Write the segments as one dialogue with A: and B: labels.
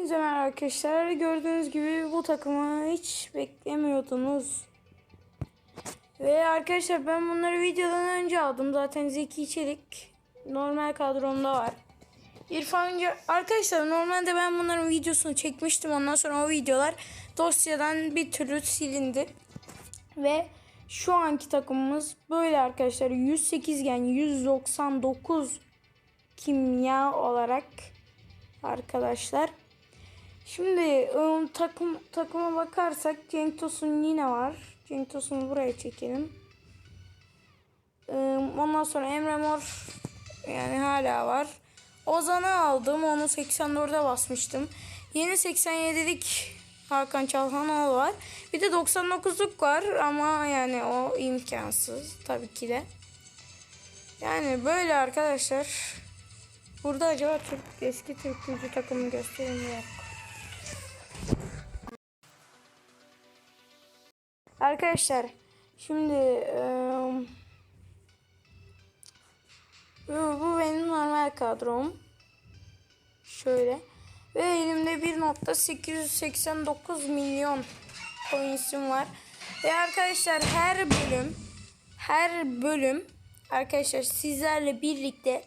A: Hepinize merhaba arkadaşlar. Gördüğünüz gibi bu takımı hiç beklemiyordunuz. Ve arkadaşlar ben bunları videodan önce aldım. Zaten Zeki Çelik normal kadromda var. İrfan arkadaşlar normalde ben bunların videosunu çekmiştim. Ondan sonra o videolar dosyadan bir türlü silindi. Ve şu anki takımımız böyle arkadaşlar. 108 gen 199 kimya olarak arkadaşlar. Şimdi ım, takım takıma bakarsak Cenk Tosun yine var. Cenk Tosun'u buraya çekelim. Im, ondan sonra Emre Mor yani hala var. Ozan'ı aldım. Onu 84'e basmıştım. Yeni 87'lik Hakan Çalhanoğlu var. Bir de 99'luk var ama yani o imkansız tabii ki de. Yani böyle arkadaşlar. Burada acaba Türk eski Türk gücü takımı gösterim mi yok. Arkadaşlar şimdi eee, bu, benim normal kadrom. Şöyle. Ve elimde 1.889 milyon coins'im var. Ve arkadaşlar her bölüm her bölüm arkadaşlar sizlerle birlikte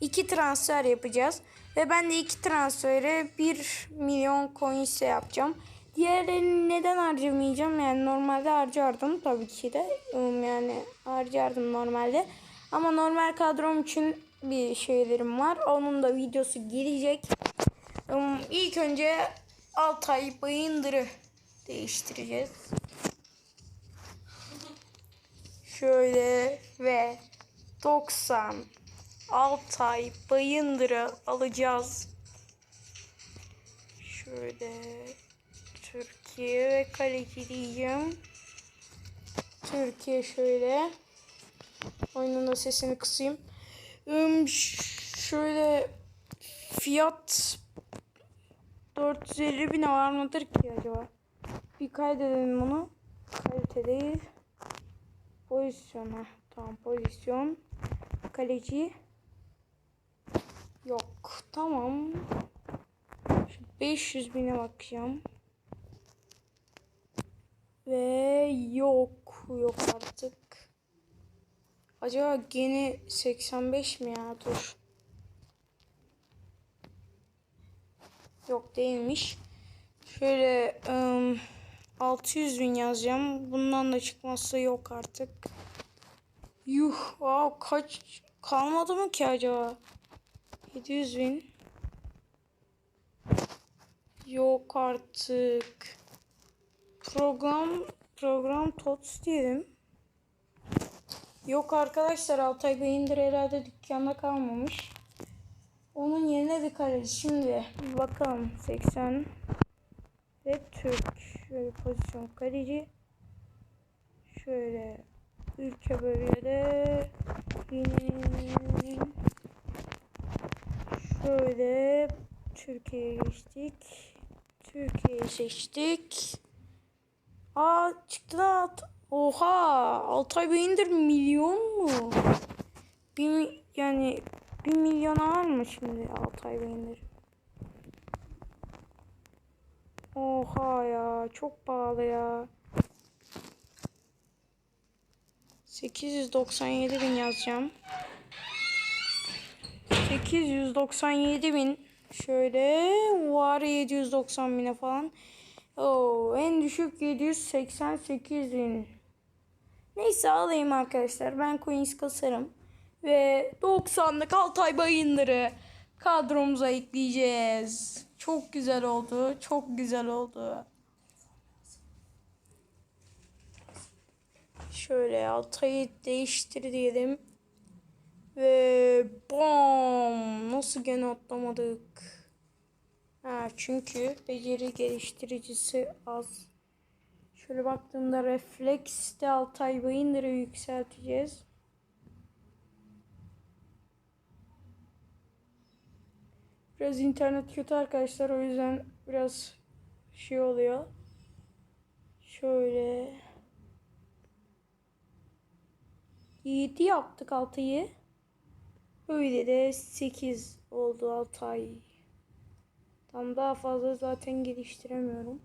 A: iki transfer yapacağız. Ve ben de iki transfere 1 milyon coins yapacağım. Diğerlerini neden harcamayacağım? Yani normalde harcardım tabii ki de. Um, Yani harcardım normalde. Ama normal kadrom için bir şeylerim var. Onun da videosu gelecek. Um, ilk önce Altay Bayındır'ı değiştireceğiz. Şöyle ve 90 Altay Bayındır'ı alacağız. Şöyle Türkiye ve kaleci diyeceğim. Türkiye şöyle. Oyunun da sesini kısayım. Ş- şöyle fiyat 450 bine var mıdır ki acaba? Bir kaydedelim bunu. Kalite değil. Pozisyona. Tamam pozisyon. Kaleci. Yok. Tamam. Şu 500 bine bakacağım. Ve yok. Yok artık. Acaba gene 85 mi ya? Dur. Yok değilmiş. Şöyle ım, 600 bin yazacağım. Bundan da çıkması yok artık. Yuh. Aa, kaç kalmadı mı ki acaba? 700 bin. Yok artık. Program program tots diyelim. Yok arkadaşlar Altay Bey'indir herhalde dükkanda kalmamış. Onun yerine bir kaleci. Şimdi bakalım. 80 ve Türk. Şöyle pozisyon kaleci. Şöyle ülke bölgede yine şöyle Türkiye'ye geçtik. Türkiye'yi seçtik. Aa çıktı da alt- Oha Altay Bey'indir milyon mu? Bir, yani bir milyona var mı şimdi Altay Bey'indir? Oha ya çok pahalı ya. 897 bin yazacağım. 897 bin. Şöyle var 790 bine falan. Oo, en düşük 788 bin. Neyse alayım arkadaşlar. Ben coins kasarım. Ve 90'lık Altay Bayındır'ı kadromuza ekleyeceğiz. Çok güzel oldu. Çok güzel oldu. Şöyle Altay'ı değiştir diyelim. Ve bom! Nasıl gene atlamadık? Ha, çünkü beceri geliştiricisi az. Şöyle baktığımda reflekste Altay Bayındır'ı yükselteceğiz. Biraz internet kötü arkadaşlar o yüzden biraz şey oluyor. Şöyle 7 yaptık 6'yı. Böyle de 8 oldu Altay. Tam daha fazla zaten geliştiremiyorum.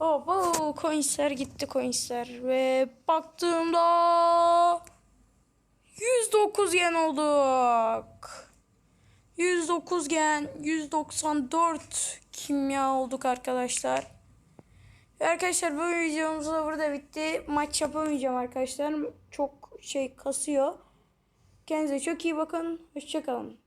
A: Oh, bu coinsler gitti coinsler ve baktığımda 109 gen olduk. 109 gen, 194 kimya olduk arkadaşlar. Arkadaşlar bu videomuz da burada bitti. Maç yapamayacağım arkadaşlar. Çok şey kasıyor. Kendinize çok iyi bakın. Hoşçakalın.